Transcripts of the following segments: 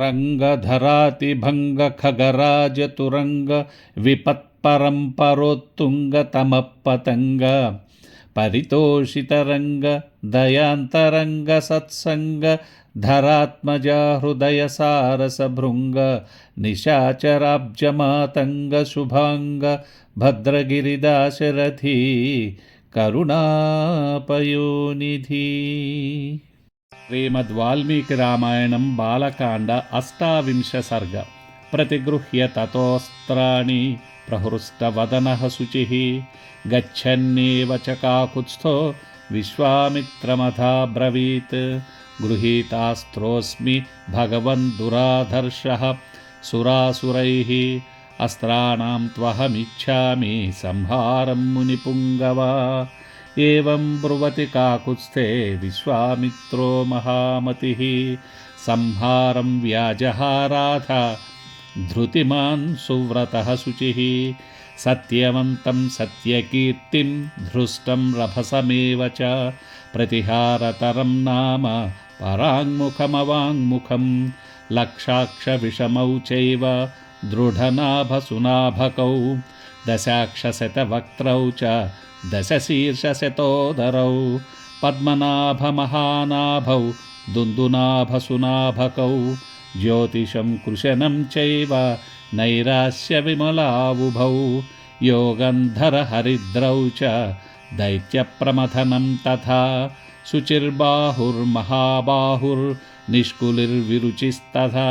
रङ्गधरातिभङ्गखगराजतुरङ्गविपत्परम्परोत्तुङ्गतमपतङ्ग परितोषितरङ्गदयान्तरङ्गसत्सङ्ग धरात्मजा हृदयसारसभृङ्ग निशाचराब्जमातङ्गशुभाङ्ग भद्रगिरिदाशरथी करुणापयोनिधि। श्रीमद्वाल्मीकिरामायणं बालकाण्ड अष्टाविंश सर्ग प्रतिगृह्य ततोऽस्त्राणि प्रहृष्टवदनः शुचिः। गच्छन्नेव च काकुत्स्थो विश्वामित्रमथा ब्रवीत् गृहीतास्त्रोऽस्मि भगवन् दुराधर्षः। सुरासुरैः अस्त्राणां त्वहमिच्छामि संहारं मुनिपुङ्गवा। एवं ब्रुवति काकुत्स्थे विश्वामित्रो महामतिः। संहारं व्याजहाराथ धृतिमान् सुव्रतः शुचिः। सत्यवन्तं सत्यकीर्तिं, धृष्टं रभसमेव च। प्रतिहारतरं नाम, पराङ्मुखमवाङ्मुखं, लक्षाक्षविषमौ चैव, दृढनाभसुनाभकौ, दशाक्षशतवक्त्रौ च। दशशीर्षशतोदरौ पद्मनाभमहानाभौ दुन्दुनाभसुनाभकौ ज्योतिषं कृशनं चैव नैरास्यविमलावुभौ योगन्धरहरिद्रौ च दैत्यप्रमथनं तथा शुचिर्बाहुर्महाबाहुर्निष्कुलिर्विरुचिस्तथा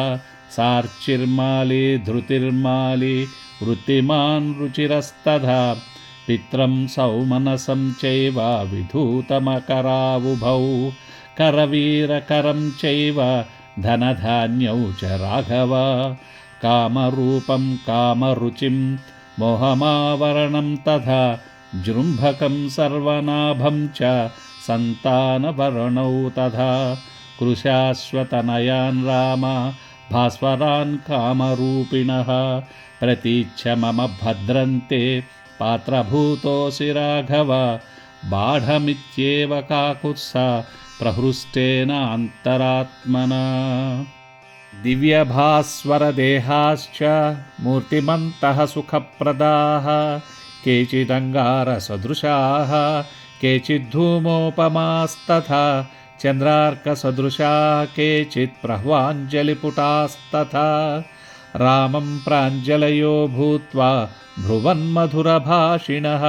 सार्चिर्माले धृतिर्माले वृत्तिमान् रुचिरस्तथा पित्रं सौमनसं चैव विधूतमकरावुभौ। करवीरकरं चैव धनधान्यौ च राघव। कामरूपं कामरुचिं मोहमावरणं तथा जृम्भकं सर्वनाभं च सन्तानवर्णौ तथा कृशाश्वतनयान् राम भास्वरान् कामरूपिणः। प्रतीच्छ मम भद्रन्ते पात्रभूतोऽसि राघव बाढमित्येव काकुत्स प्रहृष्टेन अन्तरात्मना दिव्यभास्वरदेहाश्च मूर्तिमन्तः सुखप्रदाः केचिदङ्गारसदृशाः केचिद्धूमोपमास्तथा चन्द्रार्कसदृशा केचित् प्रह्वाञ्जलिपुटास्तथा रामं प्राञ्जलयो भूत्वा भ्रुवन्मधुरभाषिणः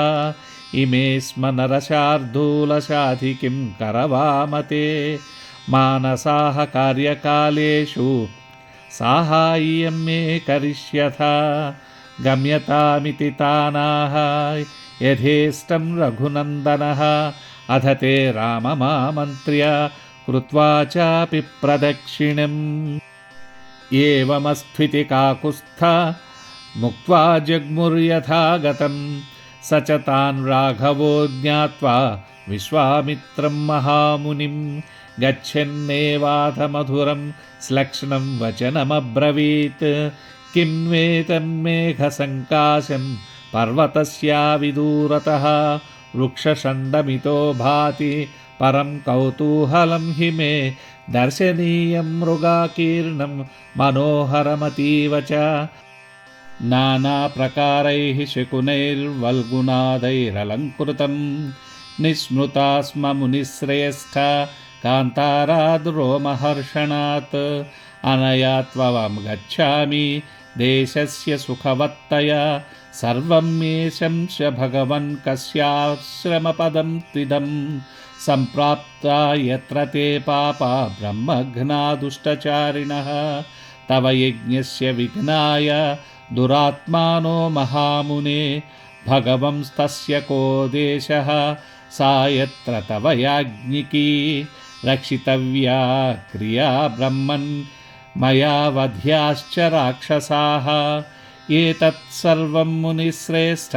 इमे स्म नरशार्दूलशाधि किं करवामते। मानसाः कार्यकालेषु साहाय्यं मे करिष्यथ। गम्यतामिति तानाः। यथेष्टं रघुनन्दनः। अथ ते राममामन्त्र्य कृत्वा चापि प्रदक्षिणम्। एवमस्त्विति काकुत्स्थ मुक्त्वा जग्मुर्यथा गतं स च तान् राघवो ज्ञात्वा विश्वामित्रं महामुनिं गच्छन्नेवाथ श्लक्ष्णं वचनमब्रवीत्। किं वेतन्मेघसङ्काशं पर्वतस्याविदूरतः। वृक्षषण्डमितो भाति परं कौतूहलं हि मे। दर्शनीयं मृगाकीर्णं मनोहरमतीव च नानाप्रकारैः शकुनैर्वल्गुनादैरलङ्कृतं। निःस्मृता स्म मुनिश्रेष्ठ कान्ताराद्रोमहर्षणात्। अनया त्वं गच्छामि देशस्य सुखवत्तया। सर्वं मे शंस भगवन् कस्याश्रमपदं त्विदं। सम्प्राप्ता यत्र ते पापा ब्रह्मघ्ना दुष्टचारिणः तव यज्ञस्य विघ्नाय दुरात्मानो महामुने भगवंस्तस्य को देशः सा यत्र तव याज्ञिकी रक्षितव्या क्रिया ब्रह्मन् मया वध्याश्च राक्षसाः। एतत् सर्वं मुनिश्रेष्ठ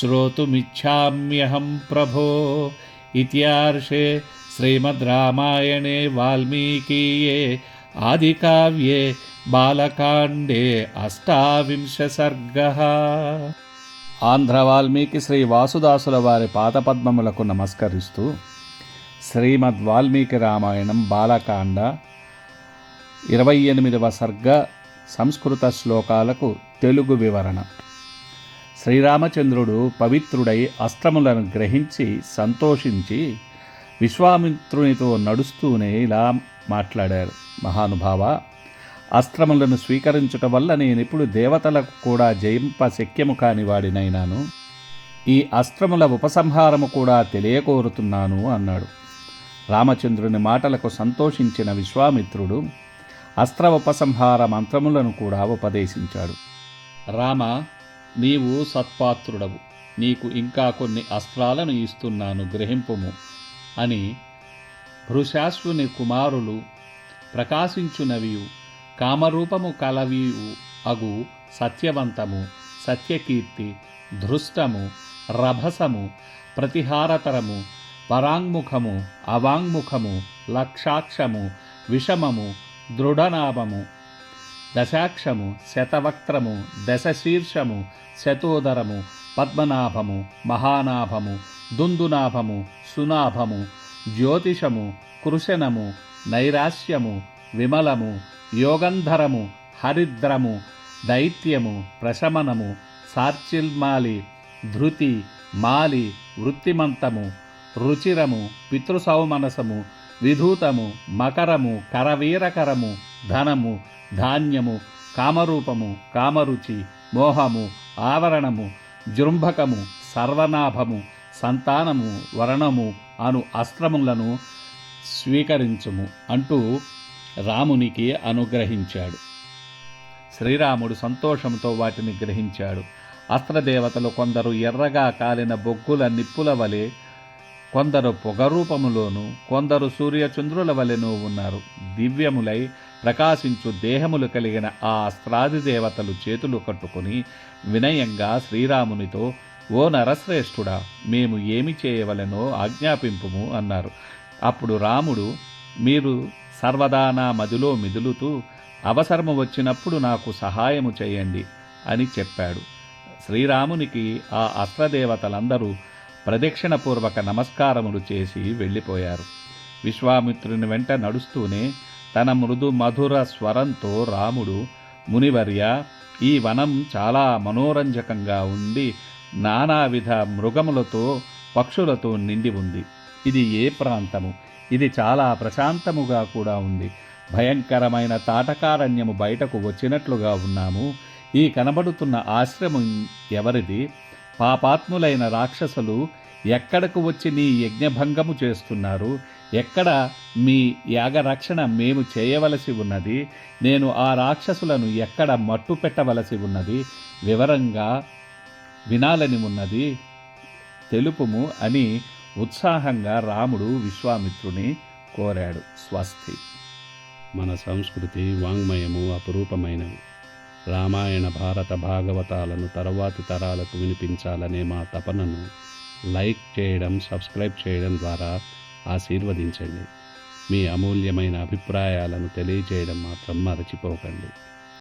श्रोतुमिच्छाम्यहं प्रभो। इत्यार्षे श्रीमद् रामायणे वाल्मीकीये आदिकाव्ये బాలకాండే అష్టావింశ సర్గ ఆంధ్ర వాల్మీకి శ్రీ వాసుదాసుల వారి పాదపద్మములకు నమస్కరిస్తూ శ్రీమద్ వాల్మీకి రామాయణం బాలకాండ ఇరవై ఎనిమిదవ సర్గ సంస్కృత శ్లోకాలకు తెలుగు వివరణ. శ్రీరామచంద్రుడు పవిత్రుడై అస్త్రములను గ్రహించి సంతోషించి విశ్వామిత్రునితో నడుస్తూనే ఇలా మాట్లాడారు. మహానుభావ అస్త్రములను స్వీకరించుట వల్ల నేనెప్పుడు దేవతలకు కూడా జయింప శక్యము కాని వాడినైనాను. ఈ అస్త్రముల ఉపసంహారము కూడా తెలియకోరుతున్నాను అన్నాడు. రామచంద్రుని మాటలకు సంతోషించిన విశ్వామిత్రుడు అస్త్ర ఉపసంహార మంత్రములను కూడా ఉపదేశించాడు. రామ నీవు సత్పాత్రుడవు. నీకు ఇంకా కొన్ని అస్త్రాలను ఇస్తున్నాను గ్రహింపుము అని భృశాశ్వుని కుమారులు ప్రకాశించునవియు. కామరూపము కలవి అగు సత్యవంతము సత్యకీర్తి ధృష్టము రభసము ప్రతిహారతరము పరాంగ్ముఖము అవాంగ్ముఖము లక్షాక్షము విషమము దృఢనాభము దశాక్షము శతవక్త్రము దశశీర్షము శతోదరము పద్మనాభము మహానాభము దుందునాభము సునాభము జ్యోతిషము కృశనము నైరాశ్యము విమలము యోగంధరము హరిద్రము దైత్యము ప్రశమనము సార్చిల్మాలి ధృతి మాలి వృత్తిమంతము రుచిరము పితృసౌమనసము విధూతము మకరము కరవీరకరము ధనము ధాన్యము కామరూపము కామరుచి మోహము ఆవరణము జృంభకము సర్వనాభము సంతానము వరణము అను అస్త్రములను స్వీకరించుము. అంటూ రామునికి అనుగ్రహించాడు. శ్రీరాముడు సంతోషంతో వాటిని గ్రహించాడు. అస్త్రదేవతలు కొందరు ఎర్రగా కాలిన బొగ్గుల నిప్పుల వలె కొందరు పొగరూపములోను కొందరు సూర్యచంద్రుల వలెను ఉన్నారు. దివ్యములై ప్రకాశించు దేహములు కలిగిన ఆ అస్త్రాది దేవతలు చేతులు కట్టుకుని వినయంగా శ్రీరామునితో ఓ నరశ్రేష్ఠుడా మేము ఏమి చేయవలెనో ఆజ్ఞాపింపుము అన్నారు. అప్పుడు రాముడు మీరు సర్వదా నా మదిలో మిదులుతూ అవసరము వచ్చినప్పుడు నాకు సహాయము చేయండి అని చెప్పాడు. శ్రీరామునికి ఆ అస్త్రదేవతలందరూ ప్రదక్షిణపూర్వక నమస్కారములు చేసి వెళ్ళిపోయారు. విశ్వామిత్రుని వెంట నడుస్తూనే తన మృదు మధుర స్వరంతో రాముడు మునివర్య ఈ వనం చాలా మనోరంజకంగా ఉండి నానావిధ మృగములతో పక్షులతో నిండి ఉంది. ఇది ఏ ప్రాంతము? ఇది చాలా ప్రశాంతముగా కూడా ఉంది. భయంకరమైన తాటకారణ్యము బయటకు వచ్చినట్లుగా ఉన్నాము. ఈ కనబడుతున్న ఆశ్రమం ఎవరిది? పాపాత్ములైన రాక్షసులు ఎక్కడకు వచ్చి నీ యజ్ఞభంగము చేస్తున్నారు? ఎక్కడ మీ యాగరక్షణ మేము చేయవలసి ఉన్నది? నేను ఆ రాక్షసులను ఎక్కడ మట్టు పెట్టవలసి ఉన్నది? వివరంగా వినాలని ఉన్నది. తెలుపుము అని ఉత్సాహంగా రాముడు విశ్వామిత్రుని కోరాడు స్వస్తి. మన సంస్కృతి వాంగ్మయము అపురూపమైనవి. రామాయణ భారత భాగవతాలను తరువాతి తరాలకు వినిపించాలనే మా తపనను లైక్ చేయడం సబ్స్క్రైబ్ చేయడం ద్వారా ఆశీర్వదించండి. మీ అమూల్యమైన అభిప్రాయాలను తెలియజేయడం మాత్రం మరచిపోకండి.